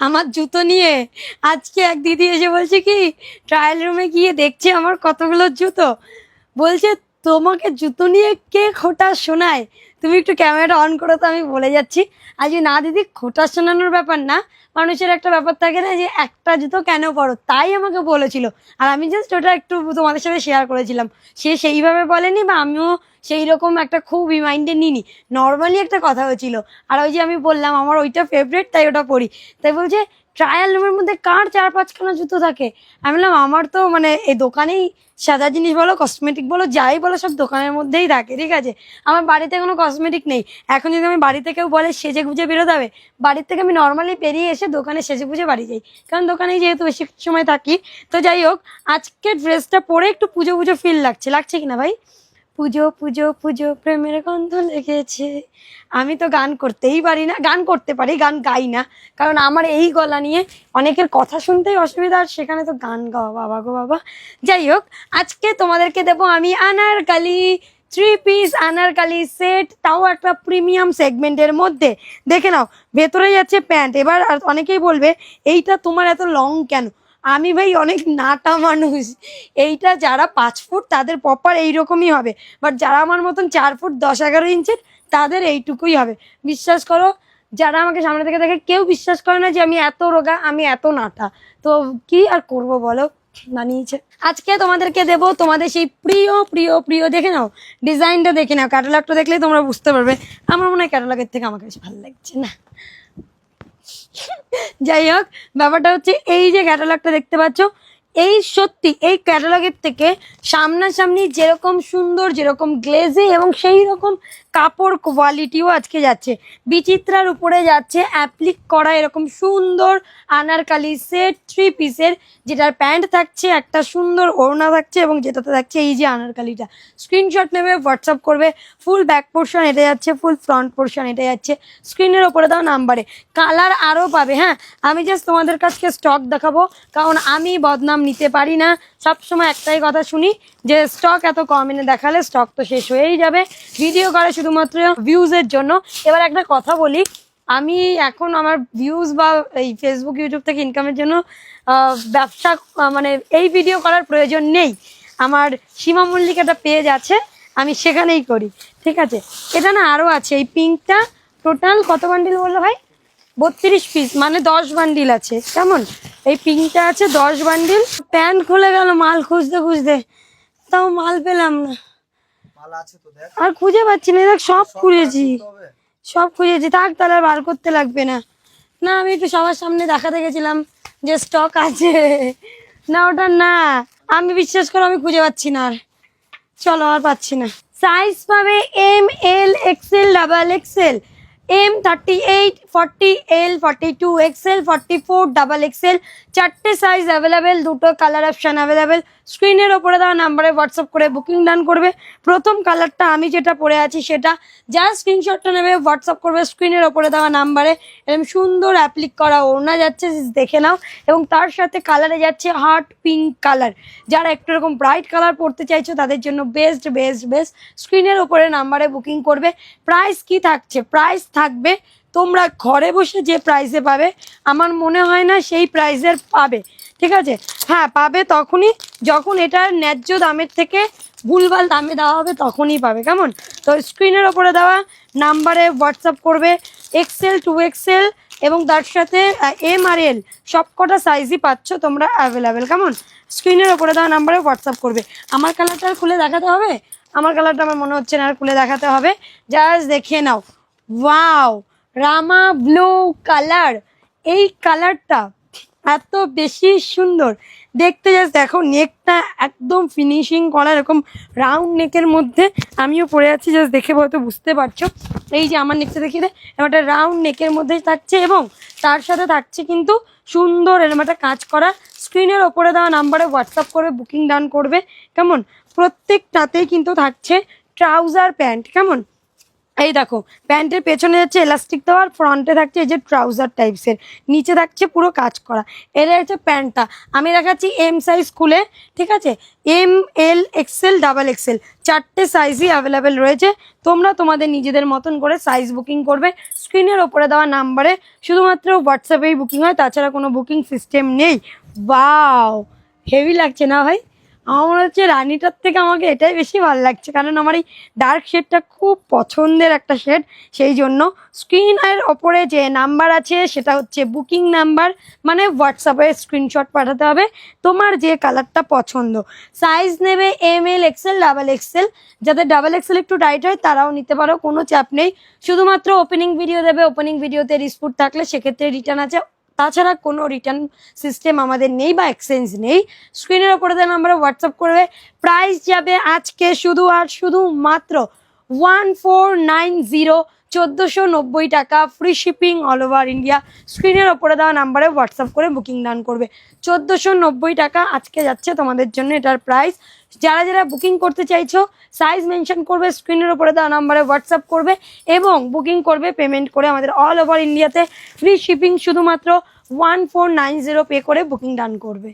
আমার জুতো নিয়ে। আজকে এক দিদি এসে বলছে কি ট্রায়াল রুমে গিয়ে দেখছে আমার কতগুলো জুতো। বলছে তোমাকে জুতো নিয়ে কে খোটা শোনায়? তুমি একটু ক্যামেরাটা অন করো তো আমি বলে যাচ্ছি। আজ না, দিদি, খোটা শোনানোর ব্যাপার না। মানুষের একটা ব্যাপার থাকে না যে, একটা জুতো কেন পরো? তাই আমাকে বলেছিল। আর আমি জাস্ট ওটা একটু তোমাদের সাথে শেয়ার করেছিলাম। সে সেইভাবে বলেনি বা আমিও সেই রকম একটা খুব রিমাইন্ডে নিইনি। নর্মালি একটা কথা হয়েছিল। আর ওই যে আমি বললাম, আমার ওইটা ফেভারিট তাই ওটা পরি। তাই বলছে ট্রায়াল রুমের মধ্যে কার চার পাঁচখানা জুতো থাকে? আমি বললাম, আমার তো মানে এই দোকানেই সাদা জিনিস বলো কসমেটিক বলো, যাই বলো, সব দোকানের মধ্যেই থাকে, ঠিক আছে? আমার বাড়িতে কোনো কসমেটিক নেই। এখন যদি আমি বাড়িতে কেউ বলে সেজে গুজে বেরোতে বাড়ির থেকে আমি নর্মালি বেরিয়ে এসে দোকানে সেজে গুজে বাড়ি যাই। কারণ দোকানে যেহেতু বেশি সময় থাকি। তো যাই হোক, আজকে ড্রেসটা পরে একটু পুজো পুজো ফিল লাগছে। লাগছে কিনা ভাই? পুজো পুজো পুজো, প্রেমের গন্ধ লেগেছে। আমি তো গান করতেই পারি না, গান করতে পারি, গান গাই না। কারণ আমার এই গলা নিয়ে অনেকের কথা শুনতেই অসুবিধা, আর সেখানে তো গান গাওয়া, বাবা গো, বাবা। যাই হোক, আজকে তোমাদেরকে দেবো আমি Anarkali. Three piece Anarkali set তাও একটা প্রিমিয়াম সেগমেন্টের মধ্যে। দেখে নাও ভেতরে যাচ্ছে প্যান্ট এবার অনেকেই বলবে, এইটা তোমার এত লং কেন? আমি ভাই অনেক নাটা মানুষ। এইটা যারা পাঁচ ফুট, তাদের প্রপার এইরকমই হবে। বাট যারা আমার মতন চার ফুট দশ এগারো ইঞ্চের, তাদের এইটুকুই হবে। বিশ্বাস করো, যারা আমাকে সামনে থেকে দেখে কেউ বিশ্বাস করে না যে আমি এত রোগা, আমি এত নাটা। তো কি আর করব বলো? বানিয়েছে। আজকে তোমাদেরকে দেব তোমাদের সেই প্রিয় প্রিয় প্রিয়, দেখে নাও ডিজাইনটা দেখে নাও। ক্যাটালগটা দেখলে তোমরা বুঝতে পারবে। আমার মনে হয় ক্যাটালগের থেকে আমাকে বেশি ভালো লাগছে না। যাই হোক, ব্যাপারটা হচ্ছে এই যে ক্যাটালগটা দেখতে পাচ্ছ, এই সত্যি এই ক্যাটালগের থেকে সামনাসামনি যেরকম সুন্দর, যেরকম গ্লেজে এবং সেই রকম কাপড় কোয়ালিটিও আজকে যাচ্ছে। বিচিত্রার উপরে যাচ্ছে অ্যাপ্লিক করা এরকম সুন্দর আনারকালি সেট থ্রি পিসের যেটার প্যান্ট থাকছে, একটা সুন্দর ওড়না থাকছে এবং যেটাতে থাকছে এই যে আনারকালিটা। স্ক্রিনশট নেবে হোয়াটসঅ্যাপ করবে ফুল ব্যাক পোর্শন এটা যাচ্ছে ফুল ফ্রন্ট পোর্শন এটা যাচ্ছে। স্ক্রিনের ওপরে দাও নাম্বারে কালার আরও পাবে হ্যাঁ? আমি জাস্ট তোমাদের কাছকে স্টক দেখাবো, কারণ আমি বদনাম নিতে পারি না। সবসময় একটাই কথা শুনি, যে স্টক এত কম এনে দেখালে স্টক তো শেষ হয়েই যাবে। ভিডিও করে শুধুমাত্র ভিউজের জন্য। এবার একটা কথা বলি, আমি এখন আমার ভিউজ বা এই ফেসবুক ইউটিউব থেকে ইনকামের জন্য ব্যবসা মানে এই ভিডিও করার প্রয়োজন নেই। আমার সীমা মল্লিক একটা পেজ আছে, আমি সেখানেই করি, ঠিক আছে? এটা না আরও আছে, এই পিঙ্কটা টোটাল কত বান্ডিল বলল ভাই? বত্রিশ পিস মানে দশ বান্ডিল আছে, কেমন? এই পিঙ্কটা আছে দশ বান্ডিল প্যান্ট খুলে গেল, মাল খুঁজতে খুঁজতে, তাও মাল পেলাম না। আর খুঁজে পাচ্ছি না দেখ সব খুঁজেছি। সব খুঁজেছি থাক তাহলে আর বার করতে লাগবে না। না আমি একটু সবার সামনে দেখাতে গেছিলাম যে স্টক আছে। না ওটা না। আমি বিশ্বাস করো আমি খুঁজে পাচ্ছি না আর। চলো আর পাচ্ছি না। সাইজ পাবে M L XL double XL M thirty eight forty L forty two XL forty four double XL চারটে সাইজ অ্যাভেলেবেল দুটো কালার অপশান অ্যাভেলেবেল স্ক্রিনের ওপরে দেওয়া নাম্বারে হোয়াটসঅ্যাপ করে বুকিং ডান করবে। প্রথম কালারটা আমি যেটা পরে আছি সেটা, যা স্ক্রিনশটটা নেবে হোয়াটসঅ্যাপ করবে স্ক্রিনের ওপরে দেওয়া নাম্বারে এরকম সুন্দর অ্যাপ্লিক করা ওড়না যাচ্ছে দেখে নাও। এবং তার সাথে কালারে যাচ্ছে হার্ট পিঙ্ক কালার যারা একটু এরকম ব্রাইট কালার পরতে চাইছো, তাদের জন্য বেস্ট বেস্ট বেস্ট স্ক্রিনের ওপরে নাম্বারে বুকিং করবে। প্রাইস কি থাকছে? প্রাইস থাকবে, তোমরা ঘরে বসে যে প্রাইসে পাবে, আমার মনে হয় না সেই প্রাইসের পাবে, ঠিক আছে? হ্যাঁ পাবে তখনই, যখন এটার ন্যায্য দামের থেকে ভুলভাল দামে দেওয়া হবে তখনই পাবে, কেমন? তো স্ক্রিনের ওপরে দেওয়া নাম্বারে হোয়াটসঅ্যাপ করবে এক্সেল টু এক্সেল এবং তার সাথে এম আর এল সব কটা সাইজই পাচ্ছ, তোমরা অ্যাভেলেবেল কেমন? স্ক্রিনের ওপরে দেওয়া নাম্বারে হোয়াটসঅ্যাপ করবে। আমার কালারটা খুলে দেখাতে হবে? আমার কালারটা আমার মনে হচ্ছে না আর খুলে দেখাতে হবে। জাস্ট দেখিয়ে নাও। ওয়াও রামা ব্লু কালার এই কালারটা এত বেশি সুন্দর। দেখতে জাস্ট দেখো নেকটা একদম ফিনিশিং করা এরকম রাউন্ড নেকের মধ্যে। আমিও পরে আছি জাস্ট দেখে হয়তো বুঝতে পারছ। এই যে আমার নেকটা দেখিয়ে দে একটা রাউন্ড নেকের মধ্যে থাকছে এবং তার সাথে থাকছে কিন্তু সুন্দর এরকম একটা কাজ করা। স্ক্রিনের ওপরে দেওয়া নাম্বারে হোয়াটসঅ্যাপ করে বুকিং ডান করবে। কেমন? প্রত্যেকটাতেই কিন্তু থাকছে ট্রাউজার প্যান্ট কেমন? এই দেখো, প্যান্টের পেছনে যাচ্ছে এলাস্টিক দেওয়া আর ফ্রন্টে থাকছে এই যে ট্রাউজার টাইপসের নিচে থাকছে পুরো কাজ করা। এটা হচ্ছে প্যান্টটা। আমি দেখাচ্ছি এম সাইজ খুলে ঠিক আছে? M L XL double XL চারটে সাইজই অ্যাভেলেবেল রয়েছে। তোমরা তোমাদের নিজেদের মতন করে সাইজ বুকিং করবে। স্ক্রিনের ওপরে দেওয়া নাম্বারে শুধুমাত্র হোয়াটসঅ্যাপেই বুকিং হয়। তাছাড়া কোনো বুকিং সিস্টেম নেই। বাও হেভি লাগছে না ভাই? আমার হচ্ছে রানীটার থেকে আমাকে এটাই বেশি ভালো লাগছে, কারণ আমার এই ডার্ক শেডটা খুব পছন্দের একটা শেড সেই জন্য স্ক্রিনের ওপরে যে নাম্বার আছে সেটা হচ্ছে বুকিং নাম্বার মানে হোয়াটসঅ্যাপে স্ক্রিনশট পাঠাতে হবে তোমার যে কালারটা পছন্দ। সাইজ নেবে M L XL double XL যাদের ডাবল এক্সেল একটু টাইট হয় তারাও নিতে পারো, কোনো চাপ নেই। শুধুমাত্র ওপেনিং ভিডিও দেবে ওপেনিং ভিডিওতে রিসপুট থাকলে সেক্ষেত্রে রিটার্ন আছে তাছাড়া কোনো রিটার্ন সিস্টেম আমাদের নেই বা এক্সচেঞ্জ নেই। স্ক্রিনের ওপরে দেন আমরা হোয়াটসঅ্যাপ করবে প্রাইস যাবে আজকে শুধু আর শুধু মাত্র ওয়ান ফোর নাইন জিরো চোদ্দোশো নব্বই টাকা free shipping all over India স্ক্রিনের ওপরে দেওয়া নাম্বারে হোয়াটসঅ্যাপ করে বুকিং ডান করবে। চোদ্দোশো নব্বই টাকা আজকে যাচ্ছে তোমাদের জন্য এটার প্রাইস যারা যারা বুকিং করতে চাইছো সাইজ মেনশন করবে স্ক্রিনের ওপরে দেওয়া নাম্বারে হোয়াটসঅ্যাপ করবে এবং বুকিং করবে পেমেন্ট করে আমাদের অল ওভার ইন্ডিয়াতে ফ্রি শিপিং শুধুমাত্র one four nine zero pay করে বুকিং ডান করবে।